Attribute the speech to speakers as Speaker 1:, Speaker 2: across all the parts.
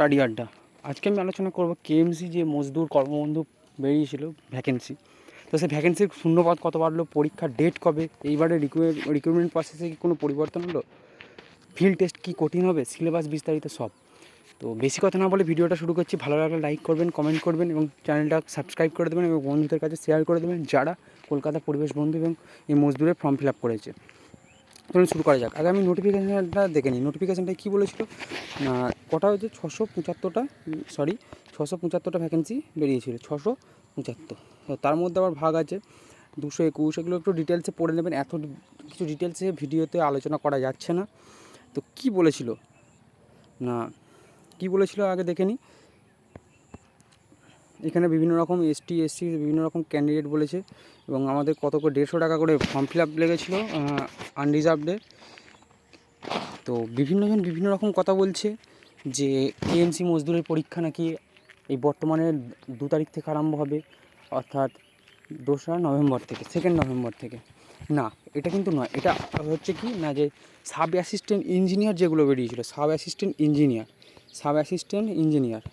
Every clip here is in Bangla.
Speaker 1: স্টাডি আড্ডা। আজকে আমি আলোচনা করব কেএমসি যে মজদুর কর্মবন্ধু বেরিয়েছিল ভ্যাকেন্সি তো সেই ভ্যাকেন্সির শূন্যপদ কত বাড়লো, পরীক্ষার ডেট কবে, এইবারে রিক্রুটমেন্ট প্রসেসে কি কোনো পরিবর্তন হলো? ফিল্ড টেস্ট কি কঠিন হবে সিলেবাস বিস্তারিত সব। তো বেশি কথা না বলে ভিডিওটা শুরু করছি। ভালো লাগলে লাইক করবেন কমেন্ট করবেন এবং চ্যানেলটা সাবস্ক্রাইব করে দেবেন এবং বন্ধুদের কাছে শেয়ার করে দেবেন যারা কলকাতা পরিবেশ বন্ধু এবং এই মজদুরের ফর্ম ফিল আপ করেছে। চলুন শুরু করা যাক। আগে আমি নোটিফিকেশানটা দেখে নিই। নোটিফিকেশানটা কী বলেছিল? না, কটা হচ্ছে ছশো পঁচাত্তরটা সরি ছশো পঁচাত্তরটা ভ্যাকেন্সি বেরিয়েছিল। ছশো পঁচাত্তর। তো তার মধ্যে আবার ভাগ আছে। দুশো একুশ, এগুলো একটু ডিটেলসে পড়ে নেবেন। এত কিছু ডিটেলসে ভিডিওতে আলোচনা করা যাচ্ছে না। তো কি বলেছিল? না, কি বলেছিল আগে দেখে নিই। এখানে বিভিন্ন রকম এসটি এসসি বিভিন্ন রকম ক্যান্ডিডেট বলেছে এবং আমাদের কত করে দেড়শো টাকা করে ফর্ম ফিল আপ লেগেছিলো আনরিজার্ভডে তো বিভিন্নজন বিভিন্ন রকম কথা বলছে যে এএনসি মজদুরের পরীক্ষা নাকি এই বর্তমানে দু তারিখ থেকে আরম্ভ হবে, অর্থাৎ দোসরা নভেম্বর থেকে সেকেন্ড নভেম্বর থেকে। না, এটা কিন্তু নয়, এটা হচ্ছে কি না যে সাব অ্যাসিস্ট্যান্ট ইঞ্জিনিয়ার যেগুলো বেরিয়েছিল sub assistant engineer sub assistant engineer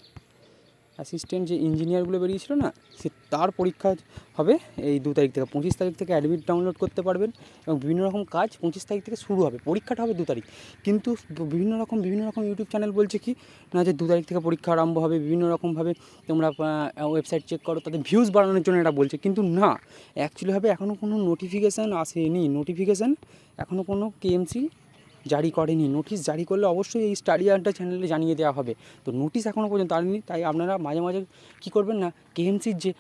Speaker 1: assistant যে ইঞ্জিনিয়ারগুলো বেরিয়েছিল না, সে তার পরীক্ষা হবে এই দু তারিখ থেকে, পঁচিশ তারিখ থেকে অ্যাডমিট ডাউনলোড করতে পারবেন এবং বিভিন্ন রকম কাজ পঁচিশ তারিখ থেকে শুরু হবে, পরীক্ষাটা হবে দু তারিখ। কিন্তু বিভিন্ন রকম বিভিন্ন রকম ইউটিউব চ্যানেল বলছে কি, না যে দু তারিখ থেকে পরীক্ষা আরম্ভ হবে, বিভিন্ন রকমভাবে তোমরা ওয়েবসাইট চেক করো তাদের ভিউজ বাড়ানোর জন্য এটা বলছে। কিন্তু না অ্যাকচুয়ালিভাবে এখনও কোনো নোটিফিকেশান আসেনি। নোটিফিকেশান এখনও কোনো কেএমসি জারি করেনি। নোটিশ জারি করলে অবশ্যই এই স্টাডি আড্ডা চ্যানেলে জানিয়ে দেওয়া হবে। তো নোটিশ এখনও পর্যন্ত আনেনি, তাই আপনারা মাঝে মাঝে কী করবেন না কেএমসির যে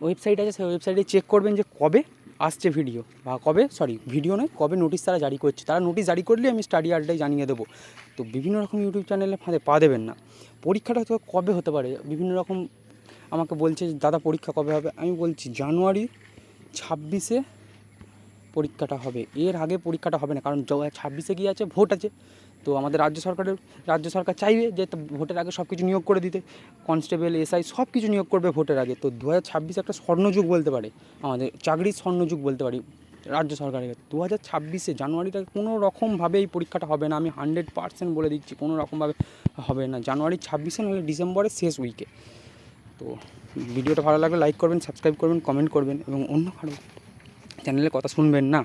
Speaker 1: ওয়েবসাইট আছে, সেই ওয়েবসাইটে চেক করবেন যে কবে আসছে ভিডিও বা কবে সরি ভিডিও নয়, কবে নোটিশ তারা জারি করছে। তারা নোটিশ জারি করলে আমি স্টাডি আড্ডায় জানিয়ে দেবো। তো বিভিন্ন রকম ইউটিউব চ্যানেলে ফাঁদে পা দেবেন না। পরীক্ষাটা হয়তো কবে হতে পারে? বিভিন্ন রকম আমাকে বলছে, দাদা, পরীক্ষা কবে হবে? আমি বলছি, জানুয়ারি ছাব্বিশে পরীক্ষাটা হবে। এর আগে পরীক্ষাটা হবে না, কারণ ছাব্বিশে গিয়ে আছে ভোট আছে। তো আমাদের রাজ্য সরকারের, রাজ্য সরকার চাইবে যে ভোটের আগে সব কিছু নিয়োগ করে দিতে। কনস্টেবল, এসআই সব কিছু নিয়োগ করবে ভোটের আগে। তো দু হাজার ছাব্বিশ একটা স্বর্ণযুগ বলতে পারে। আমাদের চাকরির স্বর্ণযুগ বলতে পারি রাজ্য সরকারের দু হাজার ছাব্বিশে জানুয়ারিটা কোনো রকমভাবে এই পরীক্ষাটা হবে না। আমি হান্ড্রেড পার্সেন্ট বলে দিচ্ছি কোনো রকমভাবে হবে না। জানুয়ারি ছাব্বিশে নাহলে ডিসেম্বরের শেষ উইকে। তো ভিডিওটা ভালো লাগলে লাইক করবেন, সাবস্ক্রাইব করবেন, কমেন্ট করবেন এবং অন্য কারও চ্যানেলে কথা শুনবেন না।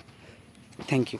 Speaker 1: Thank you